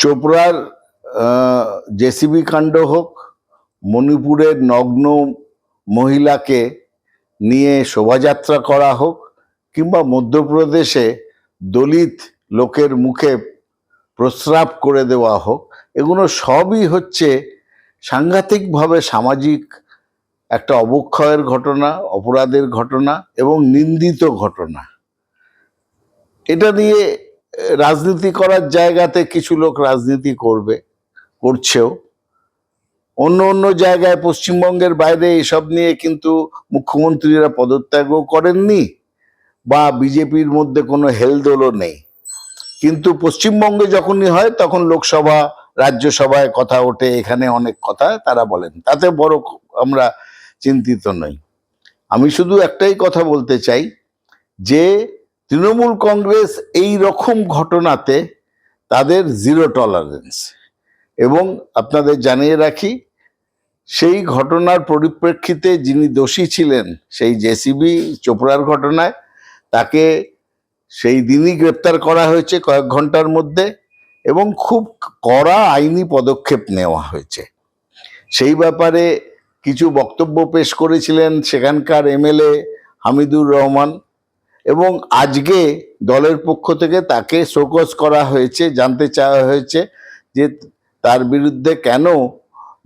চোপড়ার জেসিবি কাণ্ড হোক, মণিপুরের নগ্ন মহিলাকে নিয়ে শোভাযাত্রা করা হোক, কিংবা মধ্যপ্রদেশে দলিত লোকের মুখে প্রস্রাব করে দেওয়া হোক, এগুলো সবই হচ্ছে সাংঘাতিকভাবে সামাজিক একটা অবক্ষয়ের ঘটনা, অপরাধের ঘটনা এবং নিন্দিত ঘটনা। এটা নিয়ে রাজনীতি করার জায়গাতে কিছু লোক রাজনীতি করবে, করছেও। অন্য অন্য জায়গায় পশ্চিমবঙ্গের বাইরে এসব নিয়ে কিন্তু মুখ্যমন্ত্রীরা পদত্যাগও করেননি বা বিজেপির মধ্যে কোনো হেলদোলও নেই। কিন্তু পশ্চিমবঙ্গে যখনই হয়, তখন লোকসভা, রাজ্যসভায় কথা ওঠে, এখানে অনেক কথা তারা বলেন। তাতে বড় আমরা চিন্তিত নই। আমি শুধু একটাই কথা বলতে চাই যে তৃণমূল কংগ্রেস এই রকম ঘটনাতে তাদের জিরো টলারেন্স এবং আপনাদের জানিয়ে রাখি, সেই ঘটনার পরিপ্রেক্ষিতে যিনি দোষী ছিলেন, সেই জেসিবি চোপড়ার ঘটনায়, তাকে সেই দিনই গ্রেপ্তার করা হয়েছে কয়েক ঘণ্টার মধ্যে এবং খুব কড়া আইনি পদক্ষেপ নেওয়া হয়েছে। সেই ব্যাপারে কিছু বক্তব্য পেশ করেছিলেন সেখানকার এমএলএ হামিদুর রহমান। এবং আজকে দলের পক্ষ থেকে তাকে শোকজ করা হয়েছে, জানতে চাওয়া হয়েছে যে তার বিরুদ্ধে কেন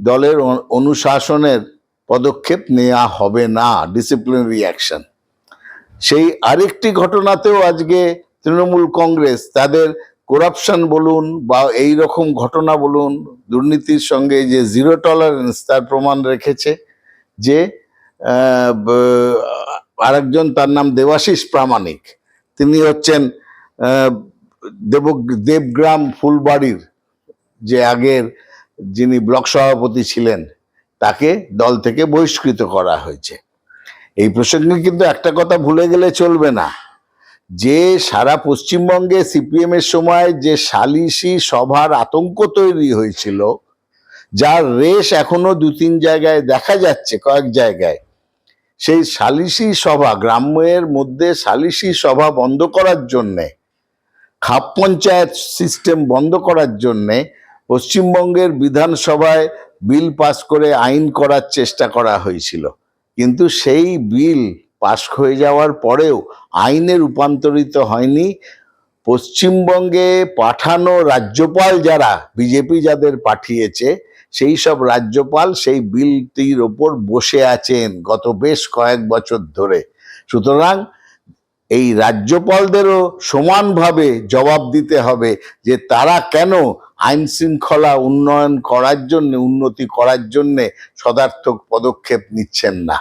দলের অনুশাসনের পদক্ষেপ নেওয়া হবে না ডিসিপ্লিনারি অ্যাকশন সেই আরেকটি ঘটনাতেও আজকে তৃণমূল কংগ্রেস তাদের করাপশন বলুন বা এই রকম ঘটনা বলুন, দুর্নীতির সঙ্গে যে জিরো টলারেন্স তার প্রমাণ রেখেছে যে আরেকজন তার নাম দেবাশিস প্রামাণিক। তিনি হচ্ছেন দেব, দেবগ্রাম ফুলবাড়ির যে আগের যিনি ব্লক সভাপতি ছিলেন, তাকে দল থেকে বহিষ্কৃত করা হয়েছে। এই প্রসঙ্গে কিন্তু একটা কথা ভুলে গেলে চলবে না। যে সারা পশ্চিমবঙ্গে সিপিএম এর সময় যে সালিসি সভার আতঙ্ক তৈরি হয়েছিল, যার রেশ এখনও দু তিন জায়গায় দেখা যাচ্ছে কয়েক জায়গায় সেই সালিসি সভা, গ্রামের মধ্যে সালিসি সভা বন্ধ করার জন্যে, খাপ পঞ্চায়েত সিস্টেম বন্ধ করার জন্যে পশ্চিমবঙ্গের বিধানসভায় বিল পাস করে আইন করার চেষ্টা করা হয়েছিল। কিন্তু সেই বিল পাস হয়ে যাওয়ার পরেও আইনে রূপান্তরিত হয়নি। পশ্চিমবঙ্গে পাঠানো রাজ্যপাল যারা, বিজেপি যাদের পাঠিয়েছে সেই সব রাজ্যপাল সেই বিলটির ওপর বসে আছেন গত বেশ কয়েক বছর ধরে। সুতরাং এই রাজ্যপালদেরও সমানভাবে জবাব দিতে হবে যে তারা কেন আইন শৃঙ্খলা উন্নয়ন করার জন্য, উন্নতি করার জন্যে সদার্থক পদক্ষেপ নিচ্ছেন না।